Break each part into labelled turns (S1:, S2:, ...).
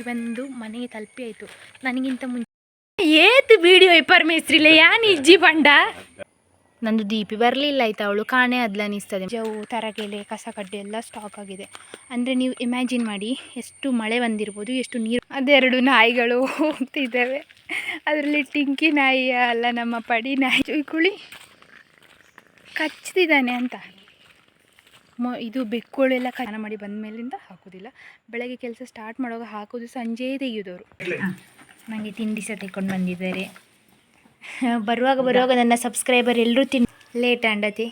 S1: ಹೋಗಿ ಬಂದು ಮನೆಗೆ ತಲುಪಿ ಆಯಿತು. ನನಗಿಂತ ಮುಂಚೆ ಏತು ವಿಡಿಯೋ ಪರಮೇಶ್ರಿಲೆ ಯಾನ್ ಇಜ್ಜಿ ಬಂಡ? ನಂದು ದೀಪಿ ಬರಲಿಲ್ಲ ಆಯ್ತು, ಅವಳು ಕಾಣೆ ಅದ್ಲ ಅನಿಸ್ತದೆ. ಜವು ತರಗೆಲೆ, ಕಸ ಕಡ್ಡಿ ಎಲ್ಲ ಸ್ಟಾಕ್ ಆಗಿದೆ. ಅಂದರೆ ನೀವು ಇಮ್ಯಾಜಿನ್ ಮಾಡಿ, ಎಷ್ಟು ಮಳೆ ಬಂದಿರ್ಬೋದು, ಎಷ್ಟು ನೀರು ಅದೆರಡು ನಾಯಿಗಳು ಹೋಗ್ತಿದ್ದಾವೆ. ಅದರಲ್ಲಿ ಟಿಂಕಿ ನಾಯಿ ಅಲ್ಲ ನಮ್ಮ ಪಡಿ ನಾಯಿ. ಚುಯ್ಕುಳಿ ಕಚ್ತಿದ್ದಾನೆ ಅಂತ. ಮೊ ಇದು ಬೆಕ್ಕುಗಳೆಲ್ಲ ಕಾಣ ಮಾಡಿ ಬಂದ ಮೇಲಿಂದ ಹಾಕೋದಿಲ್ಲ. ಬೆಳಗ್ಗೆ ಕೆಲಸ ಸ್ಟಾರ್ಟ್ ಮಾಡುವಾಗ ಹಾಕೋದು ಸಂಜೆ ತೆಗೆಯೋದವರು. ನನಗೆ ತಿಂಡಿ ಸಹ ತೆಕ್ಕೊಂಡು ಬಂದಿದ್ದಾರೆ. ಬರುವಾಗ ಬರುವಾಗ ನನ್ನ ಸಬ್ಸ್ಕ್ರೈಬರ್ ಎಲ್ಲರೂ ತಿನ್ ಲೇಟ್ ಅಂಡತಿ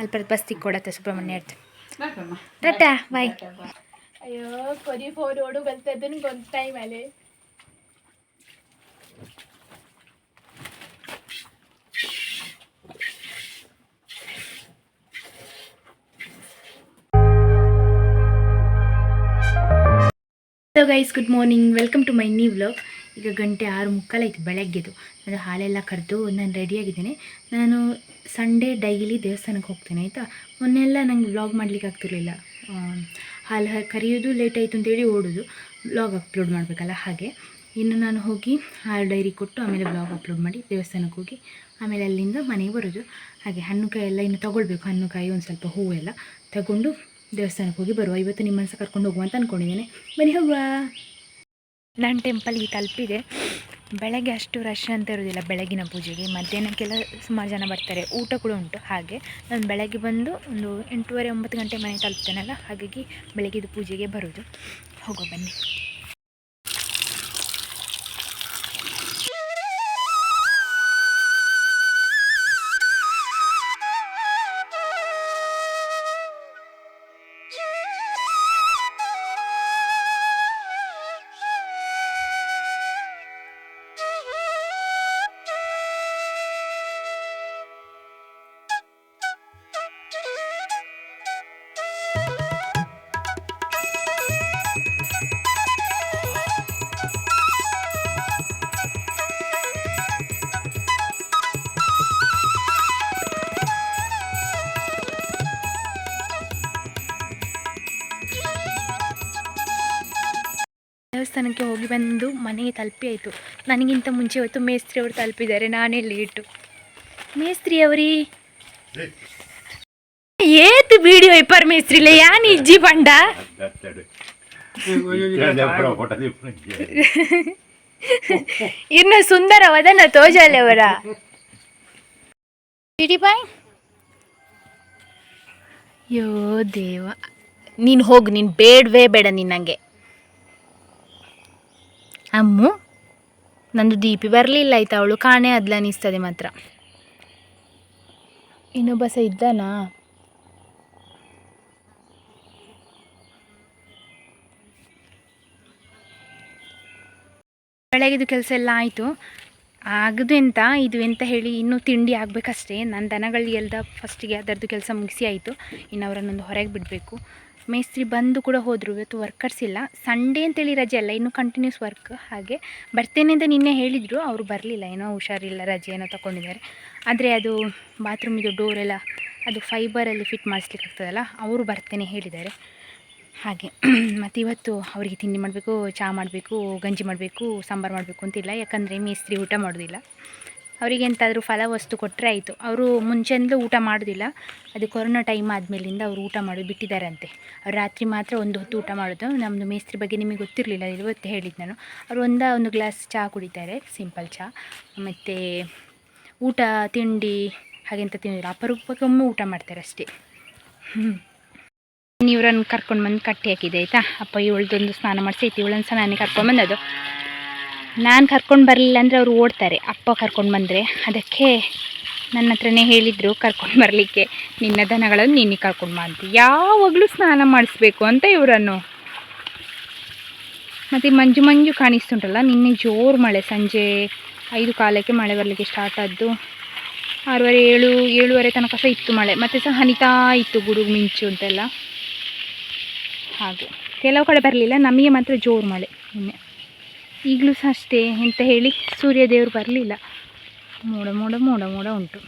S1: ಅಲ್ಪ ಬಸ್ ತಿಕ್ಕೊಡತ್ತೆ ಸುಬ್ರಹ್ಮಣ್ಯ ಟಾಟಾ ಬಾಯ್ ಅಯ್ಯೋ ಕೊರಿ ಫೋನ್ ಓಡು ಟೈಮ್ ಒಂದು hello guys good morning welcome to my new vlog ಈಗ ಗಂಟೆ ಆರು ಮುಕ್ಕಾಲಾಯ್ತು ಬೆಳಗ್ಗೆದು ಅದು ಹಾಲೆಲ್ಲ ಕರೆದು ನಾನು ರೆಡಿಯಾಗಿದ್ದೇನೆ ನಾನು ಸಂಡೇ ಡೈಲಿ ದೇವಸ್ಥಾನಕ್ಕೆ ಹೋಗ್ತೇನೆ, ಆಯಿತಾ? ಮೊನ್ನೆಲ್ಲ ನಂಗೆ ವ್ಲಾಗ್ ಮಾಡಲಿಕ್ಕೆ ಆಗ್ತಿರಲಿಲ್ಲ. ಹಾಲು ಕರೆಯೋದು ಲೇಟ್ ಆಯಿತು ಅಂತೇಳಿ ಓಡೋದು. ವ್ಲಾಗ್ ಅಪ್ಲೋಡ್ ಮಾಡಬೇಕಲ್ಲ, ಹಾಗೆ. ಇನ್ನು ನಾನು ಹೋಗಿ ಹಾಲು ಡೈರಿ ಕೊಟ್ಟು ಆಮೇಲೆ ವ್ಲಾಗ್ ಅಪ್ಲೋಡ್ ಮಾಡಿ ದೇವಸ್ಥಾನಕ್ಕೆ ಹೋಗಿ ಆಮೇಲೆ ಅಲ್ಲಿಂದ ಮನೆಗೆ ಬರೋದು. ಹಾಗೆ ಹಣ್ಣುಕಾಯಿ ಎಲ್ಲ ಇನ್ನು ತೊಗೊಳ್ಬೇಕು, ಹಣ್ಣುಕಾಯಿ ಒಂದು ಸ್ವಲ್ಪ ಹೂವೆಲ್ಲ ತಗೊಂಡು ದೇವಸ್ಥಾನಕ್ಕೆ ಹೋಗಿ ಬರುವ. ಇವತ್ತು ನಿಮ್ಮನ್ನು ಸಹ ಕರ್ಕೊಂಡು ಹೋಗುವ ಅಂತ ಅಂದ್ಕೊಂಡಿದ್ದೇನೆ ಬನ್ನಿ ಹೋಗುವ. ನಾನು ಟೆಂಪಲ್ಗೆ ತಲುಪಿದೆ. ಬೆಳಗ್ಗೆ ಅಷ್ಟು ರಶ್ ಅಂತ ಇರೋದಿಲ್ಲ ಬೆಳಗಿನ ಪೂಜೆಗೆ. ಮಧ್ಯಾಹ್ನಕ್ಕೆಲ್ಲ ಸುಮಾರು ಜನ ಬರ್ತಾರೆ. ಊಟ ಕೂಡ ಉಂಟು. ಹಾಗೆ ನಾನು ಬೆಳಗ್ಗೆ ಬಂದು ಒಂದು ಎಂಟೂವರೆ ಒಂಬತ್ತು ಗಂಟೆ ಮನೆ ತಲುಪ್ತೇನಲ್ಲ? ಹಾಗಾಗಿ ಬೆಳಗ್ಗೆದು ಪೂಜೆಗೆ ಬರೋದು ಹೋಗೋ ಬನ್ನಿ. ದೇವಸ್ಥಾನಕ್ಕೆ ಹೋಗಿ ಬಂದು ಮನೆಗೆ ತಲುಪಿ ಆಯಿತು. ನನಗಿಂತ ಮುಂಚೆ ಇವತ್ತು ಮೇಸ್ತ್ರಿ ಅವರು ತಲುಪಿದ್ದಾರೆ, ನಾನೇ ಲೇಟು ಮೇಸ್ತ್ರಿ ಅವರಿ. ಏತು ವಿಡಿಯೋ ಇಲ್ಲ ಯಾನ್ ಇಜ್ಜಿ ಬಂಡ ಇನ್ನು ಸುಂದರವಾದನ ತೋಜಾಲೆ ಅವರ. ಬಾಯ್ ಯೋ ದೇವ, ನೀನು ಹೋಗು, ನೀನು ಬೇಡವೇ ಬೇಡ ನೀನು ನನಗೆ ಅಮ್ಮು, ನಂದು ದೀಪಿ ಬರಲಿಲ್ಲ ಆಯ್ತಾ, ಅವಳು ಕಾಣೆ ಅದ್ಲ ಅನಿಸ್ತದೆ ಮಾತ್ರ. ಇನ್ನೊಬ್ಬ ಸಹ ಇದ್ದಾನಾ? ಬೆಳಗ್ಗೆದು ಕೆಲಸ ಎಲ್ಲ ಆಯಿತು. ಆಗದು ಎಂತ, ಇದು ಎಂತ ಹೇಳಿ ಇನ್ನೂ ತಿಂಡಿ ಆಗಬೇಕಷ್ಟೇ. ನನ್ನ ದನಗಳಿಗೆಲ್ದ ಫಸ್ಟಿಗೆ ಅದರದ್ದು ಕೆಲಸ ಮುಗಿಸಿ ಆಯಿತು. ಇನ್ನು ಅವರನ್ನೊಂದು ಹೊರಗೆ ಬಿಡಬೇಕು. ಮೇಸ್ತ್ರಿ ಬಂದು ಕೂಡ ಹೋದರು, ಇವತ್ತು ವರ್ಕರ್ಸ್ ಇಲ್ಲ. ಸಂಡೇ ಅಂತೇಳಿ ರಜೆ ಅಲ್ಲ, ಇನ್ನು ಕಂಟಿನ್ಯೂಸ್ ವರ್ಕ್ ಹಾಗೆ. ಬರ್ತೇನೆ ಅಂತ ನಿನ್ನೆ ಹೇಳಿದರು, ಅವರು ಬರಲಿಲ್ಲ. ಏನೋ ಹುಷಾರಿಲ್ಲ, ರಜೆ ಏನೋ ತಗೊಂಡಿದ್ದಾರೆ ಆದರೆ ಅದು ಬಾತ್ರೂಮಿದು ಡೋರೆಲ್ಲ ಅದು ಫೈಬರಲ್ಲಿ ಫಿಟ್ ಮಾಡಿಸ್ಲಿಕ್ಕೆ ಆಗ್ತದಲ್ಲ ಅವರು ಬರ್ತೇನೆ ಹೇಳಿದ್ದಾರೆ. ಹಾಗೆ, ಮತ್ತು ಇವತ್ತು ಅವರಿಗೆ ತಿಂಡಿ ಮಾಡಬೇಕು ಚಹಾ ಮಾಡಬೇಕು, ಗಂಜಿ ಮಾಡಬೇಕು, ಸಾಂಬಾರು ಮಾಡಬೇಕು ಅಂತಿಲ್ಲ. ಯಾಕಂದರೆ ಮೇಸ್ತ್ರಿ ಊಟ ಮಾಡೋದಿಲ್ಲ. ಅವರಿಗೆ ಎಂತಾದರೂ ಫಲ ವಸ್ತು ಕೊಟ್ಟರೆ ಆಯಿತು. ಅವರು ಮುಂಚೆಯಿಂದಲೂ ಊಟ ಮಾಡೋದಿಲ್ಲ. ಅದು ಕೊರೋನಾ ಟೈಮ್ ಆದಮೇಲಿಂದ ಅವರು ಊಟ ಮಾಡೋದು ಬಿಟ್ಟಿದ್ದಾರಂತೆ ಅವ್ರು ರಾತ್ರಿ ಮಾತ್ರ ಒಂದು ಹೊತ್ತು ಊಟ ಮಾಡೋದು. ನಮ್ಮದು ಮೇಸ್ತ್ರಿ ಬಗ್ಗೆ ನಿಮಗೆ ಗೊತ್ತಿರಲಿಲ್ಲ, ಇವತ್ತು ಹೇಳಿದ್ದು ನಾನು. ಅವರು ಒಂದ ಒಂದು ಗ್ಲಾಸ್ ಚಹಾ ಕುಡಿತಾರೆ ಸಿಂಪಲ್ ಚಹಾ ಮತ್ತು ಊಟ, ತಿಂಡಿ ಹಾಗೆಂತ ತಿನ್ನೋದಿಲ್ಲ ಅಪರೂಪಕ್ಕೊಮ್ಮೆ ಊಟ ಮಾಡ್ತಾರೆ ಅಷ್ಟೇ. ಹ್ಞೂ ಕರ್ಕೊಂಡು ಬಂದು ಕಟ್ಟಿ ಹಾಕಿದೆ, ಆಯಿತಾ? ಅಪ್ಪ ಇವಳದೊಂದು ಸ್ನಾನ ಮಾಡಿಸಿ ಇವಳನ್ನು ಸ್ನಾನಕ್ಕೆ ನಾನೇ ಕರ್ಕೊಂಡು ಬಂದದು ನಾನು ಕರ್ಕೊಂಡು ಬರಲಿಲ್ಲ ಅಂದರೆ ಅವರು ಓಡ್ತಾರೆ. ಅಪ್ಪ ಕರ್ಕೊಂಡು ಬಂದರೆ. ಅದಕ್ಕೆ ನನ್ನ ಹತ್ರನೇ ಹೇಳಿದರು ಕರ್ಕೊಂಡು ಬರಲಿಕ್ಕೆ. ನಿನ್ನ ದನಗಳನ್ನು ನೀನೇ ಕರ್ಕೊಂಡು ಬಾ ಅಂತ. ಯಾವಾಗಲೂ ಸ್ನಾನ ಮಾಡಿಸ್ಬೇಕು ಅಂತ ಇವರನ್ನು. ಮತ್ತು ಮಂಜು ಮಂಜು ಕಾಣಿಸ್ತುಂಟಲ್ಲ ನಿನ್ನೆ ಜೋರು ಮಳೆ. ಸಂಜೆ ಐದು ಕಾಲಕ್ಕೆ ಮಳೆ ಬರಲಿಕ್ಕೆ ಸ್ಟಾರ್ಟ್ ಆದ್ದು. ಆರೂವರೆ ಏಳು, ಏಳುವರೆ ತನಕ ಸಹ ಇತ್ತು ಮಳೆ. ಮತ್ತು ಸಹ ಹನಿತಾ ಇತ್ತು ಗುಡುಗು ಮಿಂಚು ಅಂತೆಲ್ಲ. ಹಾಗೆ. ಕೆಲವು ಕಡೆ ಬರಲಿಲ್ಲ, ನಮಗೆ ಮಾತ್ರ ಜೋರು ಮಳೆ. ನಿನ್ನೆ. ಈಗಲೂ ಸಹ ಅಷ್ಟೇ ಎಂತ ಹೇಳಿ ಸೂರ್ಯ ದೇವರು ಬರಲಿಲ್ಲ. ಮೋಡ ಮೋಡ ಮೋಡ ಮೋಡ ಉಂಟು.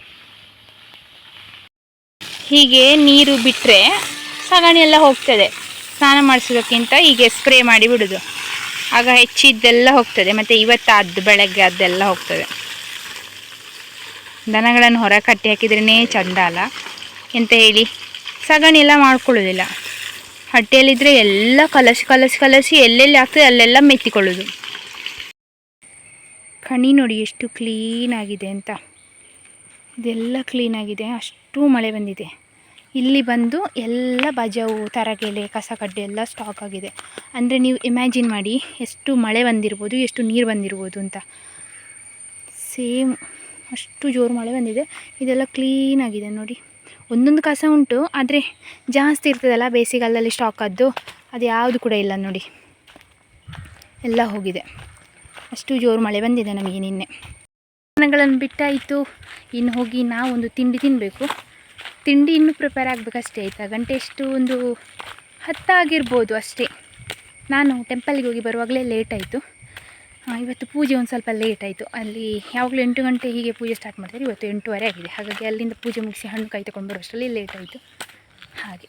S1: ಹೀಗೆ ನೀರು ಬಿಟ್ಟರೆ ಸಗಣಿ ಎಲ್ಲ ಹೋಗ್ತದೆ. ಸ್ನಾನ ಮಾಡಿಸೋದಕ್ಕಿಂತ ಹೀಗೆ ಸ್ಪ್ರೇ ಮಾಡಿ ಬಿಡೋದು. ಆಗ ಹೆಚ್ಚಿದ್ದೆಲ್ಲ ಹೋಗ್ತದೆ, ಮತ್ತು ಇವತ್ತು ಅದು ಬೆಳಗ್ಗೆ ಅದೆಲ್ಲ ಹೋಗ್ತದೆ. ದನಗಳನ್ನು ಹೊರ ಕಟ್ಟಿ ಹಾಕಿದ್ರೇ ಚಂದ ಅಲ್ಲ. ಎಂತ ಹೇಳಿ? ಸಗಣಿ ಎಲ್ಲ ಮಾಡ್ಕೊಳ್ಳೋದಿಲ್ಲ. ಹಟ್ಟಿಯಲ್ಲಿದ್ದರೆ ಎಲ್ಲ ಕಲಸಿ ಕಲಸಿ ಕಲಸಿ ಎಲ್ಲೆಲ್ಲಿ ಆಗ್ತದೆ ಅಲ್ಲೆಲ್ಲ ಮೆತ್ತಿಕೊಳ್ಳೋದು. ಕಣಿ ನೋಡಿ ಎಷ್ಟು ಕ್ಲೀನ್ ಆಗಿದೆ ಅಂತ. ಇದೆಲ್ಲ ಕ್ಲೀನಾಗಿದೆ ಅಷ್ಟು ಮಳೆ ಬಂದಿದೆ. ಇಲ್ಲಿ ಬಂದು ಎಲ್ಲ ಬಜಾವು, ತರಗೆಲೆ ಕಸ ಕಡ್ಡೆ ಎಲ್ಲ ಸ್ಟಾಕ್ ಆಗಿದೆ. ಅಂದರೆ ನೀವು ಇಮ್ಯಾಜಿನ್ ಮಾಡಿ, ಎಷ್ಟು ಮಳೆ ಬಂದಿರ್ಬೋದು, ಎಷ್ಟು ನೀರು ಬಂದಿರ್ಬೋದು ಅಂತ. ಸೇಮ್ ಅಷ್ಟು ಜೋರು ಮಳೆ ಬಂದಿದೆ. ಇದೆಲ್ಲ ಕ್ಲೀನಾಗಿದೆ ನೋಡಿ. ಒಂದೊಂದು ಕಸ ಉಂಟು, ಆದರೆ ಜಾಸ್ತಿ ಇರ್ತದಲ್ಲ ಬೇಸಿಗೆಗಾಲದಲ್ಲಿ ಸ್ಟಾಕ್ ಆದ್ದು ಅದು ಯಾವುದು ಕೂಡ ಇಲ್ಲ ನೋಡಿ. ಎಲ್ಲ ಹೋಗಿದೆ. ಅಷ್ಟು ಜೋರು ಮಳೆ ಬಂದಿದೆ ನಮಗೆ ನಿನ್ನೆ. ಮನೆಗಳನ್ನು ಬಿಟ್ಟಾಯಿತು. ಇನ್ನು ಹೋಗಿ ನಾವೊಂದು ತಿಂಡಿ ತಿನ್ನಬೇಕು ತಿಂಡಿ ಇನ್ನೂ ಪ್ರಿಪೇರ್ ಆಗಬೇಕಷ್ಟೇ ಆಯಿತಾ? ಗಂಟೆ ಎಷ್ಟು ಒಂದು ಹತ್ತಾಗಿರ್ಬೋದು ಅಷ್ಟೇ. ನಾನು ಟೆಂಪಲ್ಗೆ ಹೋಗಿ ಬರುವಾಗಲೇ ಲೇಟ್ ಆಯಿತು. ಇವತ್ತು ಪೂಜೆ ಒಂದು ಸ್ವಲ್ಪ ಲೇಟ್ ಆಯಿತು. ಅಲ್ಲಿ ಯಾವಾಗಲೂ ಎಂಟು ಗಂಟೆ ಹೀಗೆ ಪೂಜೆ ಸ್ಟಾರ್ಟ್ ಮಾಡ್ತಾರೆ. ಇವತ್ತು ಎಂಟೂವರೆ ಆಗಿದೆ. ಹಾಗಾಗಿ ಅಲ್ಲಿಂದ ಪೂಜೆ ಮುಗಿಸಿ ಹಣ್ಣು ಕಾಯಿ ತಗೊಂಡು ಬರೋಷ್ಟರಲ್ಲಿ ಲೇಟ್ ಆಯಿತು. ಹಾಗೆ.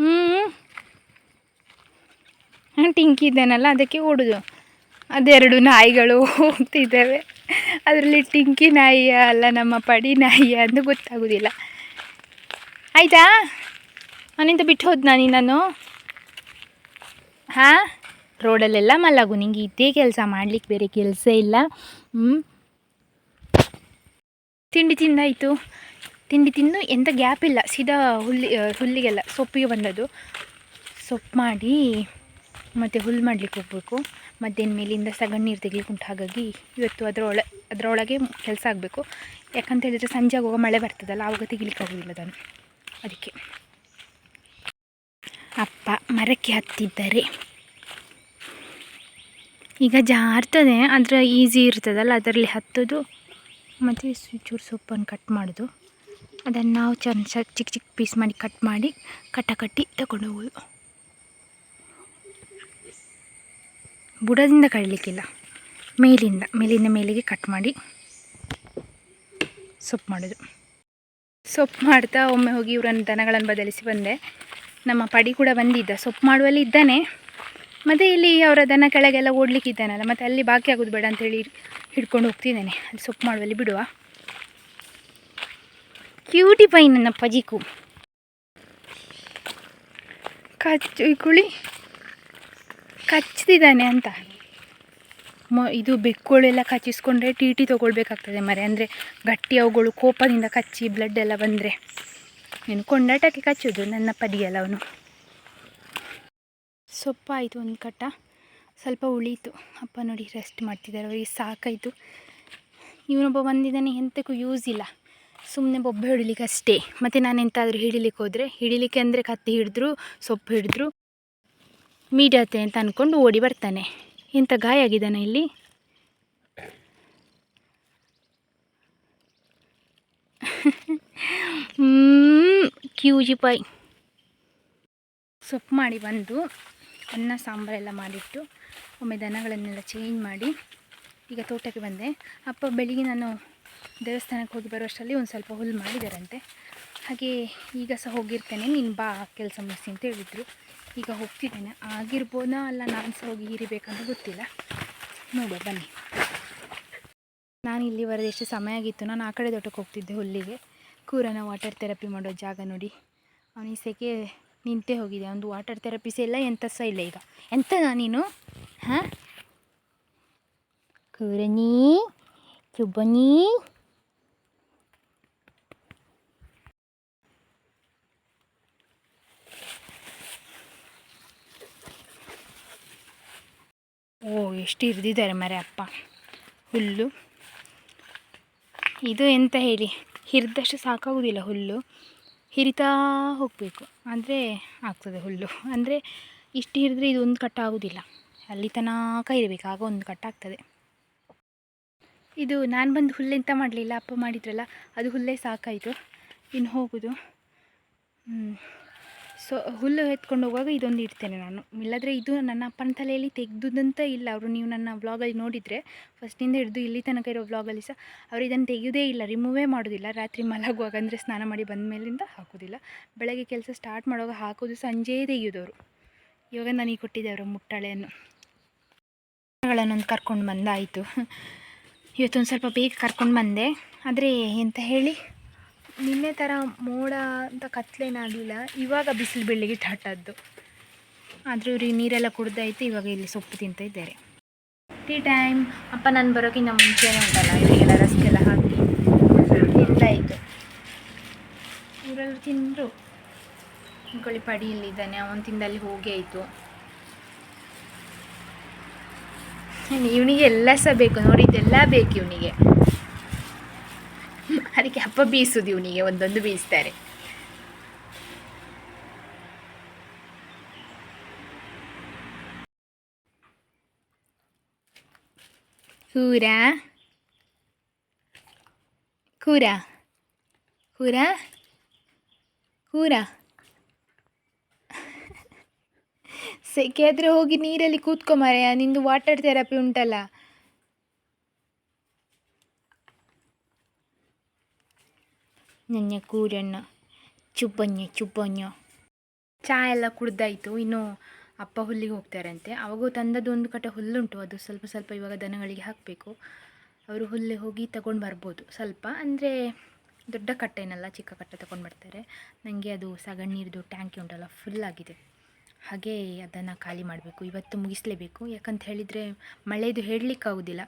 S1: ಹ್ಞೂ ಟಿಂಕಿ ಇದ್ದಾನಲ್ಲ, ಅದಕ್ಕೆ ಓಡುದು. ಅದೆರಡು ನಾಯಿಗಳು ಹೋಗ್ತಿದ್ದಾವೆ. ಅದರಲ್ಲಿ ಟಿಂಕಿ ನಾಯಿಯ ಅಲ್ಲ, ನಮ್ಮ ಪಡಿ ನಾಯಿಯ ಅಂತ ಗೊತ್ತಾಗೋದಿಲ್ಲ. ಆಯಿತಾ? ಮನೆಯಿಂದ ಬಿಟ್ಟು ಹೋದ್ ನಾನು ನಾನು ಹಾಂ? ರೋಡಲ್ಲೆಲ್ಲ ಮಲಗು, ನಿಂಗೆ ಇದ್ದೇ ಕೆಲಸ ಮಾಡ್ಲಿಕ್ಕೆ ಬೇರೆ ಕೆಲಸ ಇಲ್ಲ. ಹ್ಞೂ ತಿಂಡಿ ತಿಂದಾಯಿತು. ತಿಂಡಿ ತಿಂದು ಎಂಥ ಗ್ಯಾಪ್ ಇಲ್ಲ. ಸೀದಾ ಹುಲ್ಲಿ ಹುಲ್ಲಿಗೆಲ್ಲ ಸೊಪ್ಪಿಗೆ ಬಂದದ್ದು. ಸೊಪ್ಪು ಮಾಡಿ ಮತ್ತು ಹುಲ್ಲು ಮಾಡ್ಲಿಕ್ಕೆ ಹೋಗಬೇಕು. ಮಧ್ಯಾಹ್ನ ಮೇಲಿಂದ ಸಗಣಿ ನೀರು ತೆಗಿಲಿಕ್ಕೆ ಉಂಟು. ಹಾಗಾಗಿ ಇವತ್ತು ಅದರೊಳ, ಅದರೊಳಗೆ ಕೆಲಸ ಆಗಬೇಕು. ಯಾಕಂತ ಹೇಳಿದರೆ ಸಂಜೆ ಆಗುವಾಗ ಮಳೆ ಬರ್ತದಲ್ಲ, ಆವಾಗ ತೆಗಿಲಿಕ್ಕೆ ಆಗೋದಿಲ್ಲ ಅದನ್ನು. ಅದಕ್ಕೆ. ಅಪ್ಪ ಮರಕ್ಕೆ ಹತ್ತಿದ್ದಾರೆ. ಈಗ ಜಾರ್ತದೆ, ಆದರೆ ಈಸಿ ಇರ್ತದಲ್ಲ, ಅದರಲ್ಲಿ ಹತ್ತೋದು. ಮತ್ತು ಚೂರು ಸೊಪ್ಪನ್ನು ಕಟ್ ಮಾಡೋದು. ಅದನ್ನು ನಾವು ಚೆನ್ನ ಚಿಕ್ಕ ಚಿಕ್ಕ ಪೀಸ್ ಮಾಡಿ ಕಟ್ ಮಾಡಿ ಕಟ್ಟ ಕಟ್ಟಿ ತಗೊಂಡು ಹೋಗೋದು. ಬುಡದಿಂದ ಕಡಲಿಕ್ಕಿಲ್ಲ. ಮೇಲಿಂದ ಮೇಲಿಂದ ಮೇಲಿಗೆ ಕಟ್ ಮಾಡಿ ಸೊಪ್ಪು ಮಾಡೋದು. ಸೊಪ್ಪು ಮಾಡ್ತಾ ಒಮ್ಮೆ ಹೋಗಿ ಇವರನ್ನು ದನಗಳನ್ನು ಬದಲಿಸಿ ಬಂದೆ. ನಮ್ಮ ಪಡಿ ಕೂಡ ಬಂದಿದ್ದ. ಸೊಪ್ಪು ಮಾಡುವಲ್ಲಿ ಇದ್ದಾನೆ. ಮತ್ತು ಇಲ್ಲಿ ಅವರ ದನ ಕೆಳಗೆಲ್ಲ ಓಡಲಿಕ್ಕಿದ್ದಾನಲ್ಲ, ಮತ್ತು ಅಲ್ಲಿ ಬಾಕಿ ಆಗೋದು ಬೇಡ ಅಂತೇಳಿ ಹಿಡ್ಕೊಂಡು ಹೋಗ್ತಿದ್ದೇನೆ. ಅಲ್ಲಿ ಸೊಪ್ಪು ಮಾಡುವಲ್ಲಿ ಬಿಡುವ. ಪೈ ನನ್ನ ಪಜಿಕು. ಕಚ್ಚು ಕುಳಿ ಕಚ್ಚಿದ್ದಾನೆ ಅಂತ. ಮ, ಇದು ಬೆಕ್ಕುಗಳೆಲ್ಲ ಕಚ್ಚಿಸ್ಕೊಂಡ್ರೆ ಟಿ ಟಿ ತೊಗೊಳ್ಬೇಕಾಗ್ತದೆ ಮರೆ. ಅಂದರೆ ಗಟ್ಟಿ ಅವುಗಳು ಕೋಪದಿಂದ ಕಚ್ಚಿ ಬ್ಲಡ್ ಎಲ್ಲ ಬಂದರೆ. ನೀನು ಕೊಂಡಾಟಕ್ಕೆ ಕಚ್ಚೋದು ನನ್ನ ಪದಿಯಲ್ಲ ಅವನು. ಸೊಪ್ಪಾಯಿತು ಒಂದು ಕಟ್ಟ. ಸ್ವಲ್ಪ ಉಳೀತು ಅಪ್ಪ ನೋಡಿ ರೆಸ್ಟ್ ಮಾಡ್ತಿದ್ದಾರೆ. ಅವರಿಗೆ ಸಾಕಾಯಿತು. ಇವನೊಬ್ಬ ಬಂದಿದ್ದಾನೆ, ಎಂತಕ್ಕೂ ಯೂಸ್ ಇಲ್ಲ. ಸುಮ್ಮನೆ ಬೊಬ್ಬೆ ಹಿಡಿಲಿಕ್ಕೆ ಅಷ್ಟೇ. ಮತ್ತು ನಾನು ಎಂತಾದರೂ ಹಿಡಿಲಿಕ್ಕೆ ಹೋದರೆ, ಹಿಡಿಲಿಕ್ಕೆ ಅಂದರೆ ಕತ್ತಿ ಹಿಡಿದ್ರು, ಸೊಪ್ಪು ಹಿಡಿದ್ರು ಮೀಡತ್ತೆ ಅಂತ ಅಂದ್ಕೊಂಡು ಓಡಿ ಬರ್ತಾನೆ. ಇಂಥ ಗಾಯ ಆಗಿದ್ದಾನೆ ಇಲ್ಲಿ? ಕ್ಯೂಜಿ ಪೈ. ಸೊಪ್ಪು ಮಾಡಿ ಬಂದು, ಅನ್ನ ಸಾಂಬಾರೆಲ್ಲ ಮಾಡಿಟ್ಟು, ಒಮ್ಮೆ ದನಗಳನ್ನೆಲ್ಲ ಚೇಂಜ್ ಮಾಡಿ, ಈಗ ತೋಟಕ್ಕೆ ಬಂದೆ. ಅಪ್ಪ, ಬೆಳಿಗ್ಗೆ ನಾನು ದೇವಸ್ಥಾನಕ್ಕೆ ಹೋಗಿ ಬರುವಷ್ಟರಲ್ಲಿ ಒಂದು ಸ್ವಲ್ಪ ಹುಲ್ಲು ಮಾಡಿದಾರಂತೆ. ಹಾಗೆ ಈಗ ಸಹ ಹೋಗಿರ್ತೇನೆ. ನೀನು ಬಾ ಕೆಲಸ ಮುಗಿಸಿ ಅಂತ ಹೇಳಿದರು. ಈಗ ಹೋಗ್ತಿದ್ದೇನೆ. ಆಗಿರ್ಬೋದಾ ಅಲ್ಲ ನಾನು ಸಹ ಹೋಗಿ ಹೀರಿಬೇಕಂತ ಗೊತ್ತಿಲ್ಲ. ನೋಡುವ, ಬನ್ನಿ. ನಾನು ಇಲ್ಲಿ ಬರೋದು ಎಷ್ಟು ಸಮಯ ಆಗಿತ್ತು. ನಾನು ಆ ಕಡೆ ದೊಡ್ಡಕ್ಕೆ ಹೋಗ್ತಿದ್ದೆ ಹುಲ್ಲಿಗೆ. ಕೂರನ ವಾಟರ್ ಥೆರಪಿ ಮಾಡೋ ಜಾಗ ನೋಡಿ. ಅವನಿಗೆ ಸೆಕೆ ನಿಂತೇ ಹೋಗಿದೆ. ಒಂದು ವಾಟರ್ ಥೆರಪಿಸ್ ಇಲ್ಲ ಎಂಥ ಸಹ ಇಲ್ಲ ಈಗ. ಎಂತನಾ ನೀನು? ಹಾಂ? ಕೂರನಿ? ಚುಬ್ಬನಿ ಓ ಎಷ್ಟು ಹಿರ್ದಿದ್ದಾರೆ ಮರೆ ಅಪ್ಪ. ಹುಲ್ಲು. ಇದು ಎಂತ ಹೇಳಿ? ಹಿರಿದಷ್ಟು ಸಾಕಾಗುವುದಿಲ್ಲ ಹುಲ್ಲು. ಹಿರಿತಾ ಹೋಗಬೇಕು. ಅಂದರೆ ಆಗ್ತದೆ ಹುಲ್ಲು. ಅಂದರೆ ಇಷ್ಟು ಹಿರಿದ್ರೆ ಇದು ಒಂದು ಕಟ್ಟ ಆಗೋದಿಲ್ಲ ಅಲ್ಲಿ ತನಕ ಇರಬೇಕು. ಆಗ ಒಂದು ಕಟ್ಟ ಆಗ್ತದೆ ಇದು ನಾನು ಬಂದು ಹುಲ್ಲೆಂತ ಮಾಡಲಿಲ್ಲ ಅಪ್ಪ ಮಾಡಿದ್ರಲ್ಲ, ಅದು ಹುಲ್ಲೇ ಸಾಕಾಯಿತು. ಇನ್ನು ಹೋಗೋದು. ಸೊ ಹುಲ್ಲು ಎತ್ಕೊಂಡು ಹೋಗುವಾಗ ಇದೊಂದು ಇಡ್ತೇನೆ ನಾನು. ಇಲ್ಲಾದರೆ ಇದು ನನ್ನ ಅಪ್ಪನ ತಲೆಯಲ್ಲಿ ತೆಗೆದುದಂತ ಇಲ್ಲ. ಅವರು ನೀವು ನನ್ನ ವ್ಲಾಗಲ್ಲಿ ನೋಡಿದರೆ ಫಸ್ಟಿಂದ ಹಿಡಿದು ಇಲ್ಲಿ ತನಕ ಇರೋ ವ್ಲಾಗಲ್ಲಿ ಸಹ, ಅವರು ಇದನ್ನು ತೆಗೆಯೋದೇ ಇಲ್ಲ ರಿಮೂವೇ ಮಾಡೋದಿಲ್ಲ. ರಾತ್ರಿ ಮಲಗುವಾಗ ಅಂದರೆ ಸ್ನಾನ ಮಾಡಿ ಬಂದ ಮೇಲಿಂದ ಹಾಕೋದಿಲ್ಲ. ಬೆಳಗ್ಗೆ ಕೆಲಸ ಸ್ಟಾರ್ಟ್ ಮಾಡುವಾಗ ಹಾಕೋದು ಸಂಜೆ ತೆಗೆಯೋದವರು. ಇವಾಗ ನನಗೆ ಕೊಟ್ಟಿದ್ದೆ ಅವರು ಮುಟ್ಟಾಳೆಯನ್ನು. ಕರ್ಕೊಂಡು ಬಂದಾಯಿತು. ಇವತ್ತೊಂದು ಸ್ವಲ್ಪ ಬೇಗ ಕರ್ಕೊಂಡು ಬಂದೆ. ಆದರೆ ಎಂತ ಹೇಳಿ? ನಿನ್ನೆ ಥರ ಮೋಡ ಅಂತ ಕತ್ಲೇನಾಗಲಿಲ್ಲ. ಇವಾಗ ಬಿಸಿಲು ಬೆಳ್ಳಿಗೆ ಥಟ್ಟದ್ದು. ಆದ್ದು ಆದರೂ ಇವ್ರಿಗೆ ನೀರೆಲ್ಲ ಕುಡ್ದಾಯ್ತು, ಇವಾಗ ಇಲ್ಲಿ ಸೊಪ್ಪು ತಿಂತಾ ಇದ್ದಾರೆ. ಟೀ ಟೈಮ್ ಅಪ್ಪ ನಾನು ಬರೋಕ್ಕಿಂತ ಮುಂಚೆನೇ ಉಂಟಲ್ಲ ಇವರಿಗೆಲ್ಲ ರಸ್ಕೆಲ್ಲ ಹಾಕಿ ತಿಂದಾಯಿತು ಇವರೆಲ್ಲ ತಿಂದರು. ಮುಕ್ಕಳಿ ಪಡಿಯಲ್ಲಿದ್ದಾನೆ ಅವನು ತಿಂದಲ್ಲಿ ಹೋಗಿ ಆಯಿತು. ಇವನಿಗೆ ಎಲ್ಲ ಸಹ ಬೇಕು ನೋಡಿ ಇದೆಲ್ಲ ಬೇಕು ಇವನಿಗೆ. ಅದಕ್ಕೆ ಹಬ್ಬ ಬೀಸುದು ಇವನಿಗೆ, ಒಂದೊಂದು ಬೀಸ್ತಾರೆ. ಕೂರ ಕೂರ ಕೂರ ಕೂರ ಸೆಕೆ ಆದರೆ ಹೋಗಿ ನೀರಲ್ಲಿ ಕೂತ್ಕೊ ಮರೆಯ ನಿಂದು ವಾಟರ್ ಥೆರಪಿ ಉಂಟಲ್ಲ. ನನ್ನ ಕೂರಣ್ಣ ಚುಬ್ಬಣ್ಣ ಚುಬ್ಬಣ್ಣ ಚಾ ಎಲ್ಲ ಕುಡ್ದಾಯಿತು ಇನ್ನು ಅಪ್ಪ ಹುಲ್ಲಿಗೆ ಹೋಗ್ತಾರಂತೆ. ಅವಾಗೂ ತಂದದ್ದು ಒಂದು ಕಟ್ಟೆ ಹುಲ್ಲುಂಟು ಅದು ಸ್ವಲ್ಪ ಸ್ವಲ್ಪ ಇವಾಗ ದನಗಳಿಗೆ ಹಾಕಬೇಕು. ಅವರು ಹುಲ್ಲೆ ಹೋಗಿ ತಗೊಂಡು ಬರ್ಬೋದು ಸ್ವಲ್ಪ. ಅಂದರೆ ದೊಡ್ಡ ಕಟ್ಟೆನಲ್ಲ ಚಿಕ್ಕ ಕಟ್ಟೆ ತಗೊಂಡು ಬರ್ತಾರೆ. ನನಗೆ ಅದು ಸಗಣ್ಣೀರ್ದು ಟ್ಯಾಂಕಿ ಉಂಟಲ್ಲ ಫುಲ್ ಆಗಿದೆ. ಹಾಗೆ ಅದನ್ನು ಖಾಲಿ ಮಾಡಬೇಕು, ಇವತ್ತು ಮುಗಿಸಲೇಬೇಕು. ಯಾಕಂತ ಹೇಳಿದರೆ ಮಳೆದು ಹೇಳಲಿಕ್ಕಾಗೋದಿಲ್ಲ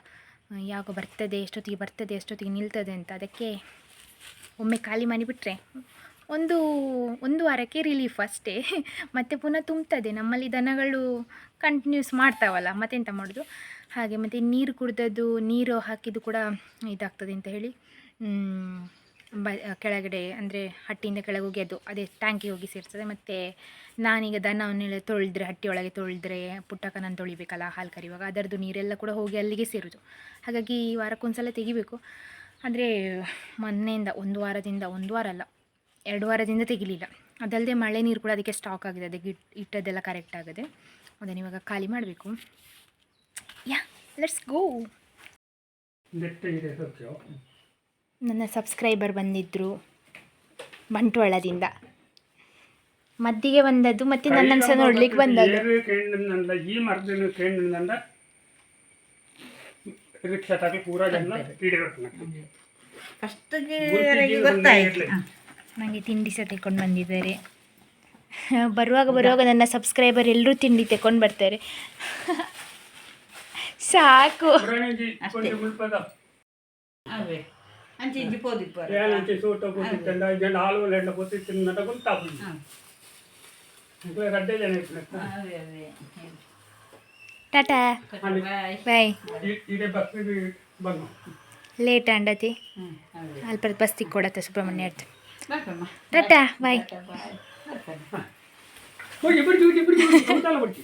S1: ಯಾವಾಗ ಬರ್ತದೆ, ಎಷ್ಟೊತ್ತಿಗೆ ಬರ್ತದೆ, ಎಷ್ಟೊತ್ತಿಗೆ ನಿಲ್ತದೆ ಅಂತ. ಅದಕ್ಕೆ ಒಮ್ಮೆ ಖಾಲಿ ಮಾಡಿಬಿಟ್ರೆ ಒಂದು ಒಂದು ವಾರಕ್ಕೆ ರಿಲೀಫ್ ಅಷ್ಟೇ. ಮತ್ತು ಪುನಃ ತುಂಬ್ತದೆ. ನಮ್ಮಲ್ಲಿ ದನಗಳು ಕಂಟಿನ್ಯೂಸ್ ಮಾಡ್ತಾವಲ್ಲ, ಮತ್ತೆಂತ ಮಾಡೋದು? ಹಾಗೆ ಮತ್ತು ನೀರು ಕುಡ್ದದ್ದು, ನೀರು ಹಾಕಿದ್ದು ಕೂಡ ಇದಾಗ್ತದೆ ಅಂತ ಹೇಳಿ. ಬ ಕೆಳಗಡೆ, ಅಂದರೆ ಹಟ್ಟಿಯಿಂದ ಕೆಳಗೆ ಹೋಗಿ ಅದು, ಅದೇ ಟ್ಯಾಂಕಿಗೆ ಹೋಗಿ ಸೇರ್ತದೆ ಮತ್ತು ನಾನೀಗ ದನವನ್ನೆಲ್ಲ ತೊಳೆದ್ರೆ, ಹಟ್ಟಿ ಒಳಗೆ ತೊಳೆದ್ರೆ ಪುಟ್ಟಕ್ಕನನ್ನು ತೊಳಿಬೇಕಲ್ಲ, ಹಾಲು ಕರಿಯುವಾಗ, ಅದರದ್ದು ನೀರೆಲ್ಲ ಕೂಡ ಹೋಗಿ ಅಲ್ಲಿಗೆ ಸೇರೋದು ಹಾಗಾಗಿ ಈ ವಾರಕ್ಕೊಂದ್ಸಲ ತೆಗಿಬೇಕು. ಅಂದರೆ ಮೊನ್ನೆಯಿಂದ, ಒಂದು ವಾರದಿಂದ, ಒಂದು ವಾರ ಅಲ್ಲ, ಎರಡು ವಾರದಿಂದ ತೆಗಿಲಿಲ್ಲ. ಅದಲ್ಲದೆ ಮಳೆ ನೀರು ಕೂಡ ಅದಕ್ಕೆ ಸ್ಟಾಕ್ ಆಗಿದೆ, ಅದಕ್ಕೆ ಇಟ್, ಇಟ್ಟದ್ದೆಲ್ಲ ಕರೆಕ್ಟ್ ಆಗಿದೆ. ಅದನ್ನು ಇವಾಗ ಖಾಲಿ ಮಾಡಬೇಕು. ಯಾ ಲೆಟ್ಸ್ ಗೋ ನನ್ನ ಸಬ್ಸ್ಕ್ರೈಬರ್ ಬಂದಿದ್ದರು ಬಂಟ್ವಾಳದಿಂದ. ಮದ್ದಿಗೆ ಬಂದದ್ದು ಮತ್ತೆ ನನ್ನ ಸಹ ನೋಡ್ಲಿಕ್ಕೆ ಬಂದದ್ದು.
S2: ಈ ಮರದಿಂದ ಕೇಂದ್ರದಿಂದ ರಿಕ್ಷಾ ತಗ ಪೂರ ಜನ ಇಡಬೇಕು
S3: ಫಸ್ಟಿಗೆ ಗೊತ್ತಾಯ್ತು.
S1: ನನಗೆ ತಿಂಡಿ ಸಹ ತೆಕೊಂಡು ಬಂದಿದ್ದಾರೆ. ಬರುವಾಗ ಬರುವಾಗ ನನ್ನ ಸಬ್ಸ್ಕ್ರೈಬರ್ ಎಲ್ಲರೂ ತಿಂಡಿ ತೆಕೊಂಡು ಬರ್ತಾರೆ. ಸಾಕು.
S2: ಅಷ್ಟೇ. ಮುಲ್ಪದ.
S3: ಅವೇ ಅಂಚೆ ಇಂಚಿ ಪೋದಿಪ್ಪರು
S2: ಏನಂತೆ ಸೋಟ ಕೂತಿತ್ತಂಡ ಜನ ಹಾಲು ಲೆಂಡ ಕೂತಿತ್ತಿಂದ ಗೊತ್ತಾಗ್ತದೆ ಗಡ್ಡೆ ಜನ ಇತ್ತು
S3: ಅವೇ ಅವೇ
S1: ಟಾಟಾ
S3: ಬಾಯ್
S1: ಬಾಯ್
S2: ಇದೇ ಬಸ್ಸಿಗೆ ಬಂದು
S1: ಲೇಟ್ ಅಂಡತಿ
S3: ಹ್ಞೂ ಅವೇ
S1: ಅಲ್ಪ ಬಸ್ತಿಗೆ ಕೊಡತ್ತೆ ಸುಬ್ರಹ್ಮಣ್ಯ ಹೇಳ್ತು
S3: ಬಾಕಮ್ಮ
S1: ಟಾಟಾ ಬಾಯ್
S3: ಬಾಯ್ ಬಾಕಮ್ಮ
S2: ಹೋಗಿ ಬಿಡ್ತಿ ಬಿಡ್ತಿ ಬಿಡ್ತಿ ಕೌತಲ ಬಿಡ್ತಿ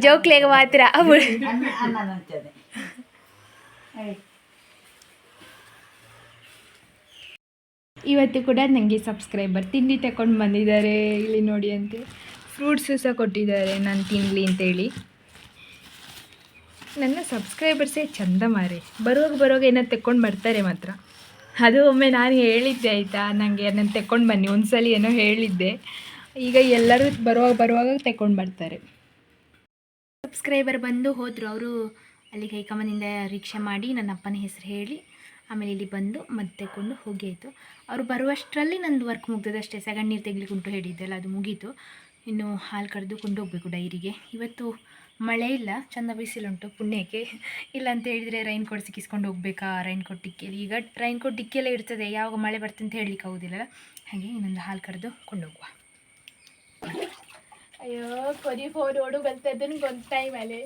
S1: ಜೋಕ್ಲೇಗ ಮಾತ್ರ ಅವು
S3: ಅನ್ನ ಅನ್ನ ನಂಚದೆ ಅಯ್ಯ
S1: ಇವತ್ತು ಕೂಡ ನನಗೆ ಸಬ್ಸ್ಕ್ರೈಬರ್ ತಿಂಡಿ ತಗೊಂಡು ಬಂದಿದ್ದಾರೆ. ಇಲ್ಲಿ ನೋಡಿ ಅಂತ. ಫ್ರೂಟ್ಸು ಸಹ ಕೊಟ್ಟಿದ್ದಾರೆ ನಾನು ತಿನ್ನಲಿ ಅಂತೇಳಿ. ನನ್ನ ಸಬ್ಸ್ಕ್ರೈಬರ್ಸೇ ಚಂದ ಮಾರಿ ಬರುವಾಗ ಬರುವಾಗ ಏನಾದ್ರು ತೆಕ್ಕೊಂಡು ಬರ್ತಾರೆ ಮಾತ್ರ. ಅದು ಒಮ್ಮೆ ನಾನು ಹೇಳಿದ್ದೆ ಆಯಿತಾ? ನನಗೆ ನಾನು ತೆಕ್ಕೊಂಡು ಬನ್ನಿ. ಒಂದ್ಸಲ ಏನೋ ಹೇಳಿದ್ದೆ. ಈಗ ಎಲ್ಲರೂ ಬರುವಾಗ ಬರುವಾಗ ತೆಕ್ಕೊಂಡು ಬರ್ತಾರೆ. ಸಬ್ಸ್ಕ್ರೈಬರ್ ಬಂದು ಹೋದರು. ಅವರು ಅಲ್ಲಿ ಕೈಕಮ್ಮನಿಂದ ರಿಕ್ಷಾ ಮಾಡಿ ನನ್ನ ಅಪ್ಪನ ಹೆಸರು ಹೇಳಿ ಆಮೇಲೆ ಇಲ್ಲಿ ಬಂದು ಮತ್ತೆ ತೆಕ್ಕೊಂಡು ಹೋಗಿ ಆಯಿತು ಅವರು ಬರುವಷ್ಟರಲ್ಲಿ ನಂದು ವರ್ಕ್ ಮುಗ್ದದೆ ಅಷ್ಟೇ. ಸಗಣಿ ನೀರು ತೆಗಿಲಿಕ್ಕೆ ಉಂಟು ಹೇಳಿದ್ದೆಲ್ಲ, ಅದು ಮುಗೀತು. ಇನ್ನು ಹಾಲು ಕರೆದು ಕೊಂಡೋಗ್ಬೇಕು ಡೈರಿಗೆ. ಇವತ್ತು ಮಳೆ ಇಲ್ಲ, ಚಂದ ಬಿಸಿಲುಂಟು ಪುಣ್ಯಕ್ಕೆ. ಇಲ್ಲ ಅಂತ ಹೇಳಿದರೆ ರೈನ್ ಕೋಟ್ ಸಿಕ್ಕಿಸ್ಕೊಂಡು ಹೋಗ್ಬೇಕಾ ರೈನ್ ಕೋಟ್ ಟಿಕ್ಕಿಯಲ್ಲಿ ಈಗ ರೈನ್ ಕೋಟ್ ಟಿಕ್ಕಿಯಲ್ಲೇ ಇರ್ತದೆ, ಯಾವಾಗ ಮಳೆ ಬರ್ತಂತ ಅಂತ ಹೇಳಲಿಕ್ಕೆ ಆಗೋದಿಲ್ಲ ಹಾಗೆ ಇನ್ನೊಂದು ಹಾಲು ಕರೆದು ಕೊಂಡೋಗುವ ಅಯ್ಯೋ, ಕೊರಿ ಫೋನ್ ಓಡು ಬರ್ತದನ್ನು ಗೊತ್ತಾಯ್ ಮೇಲೆ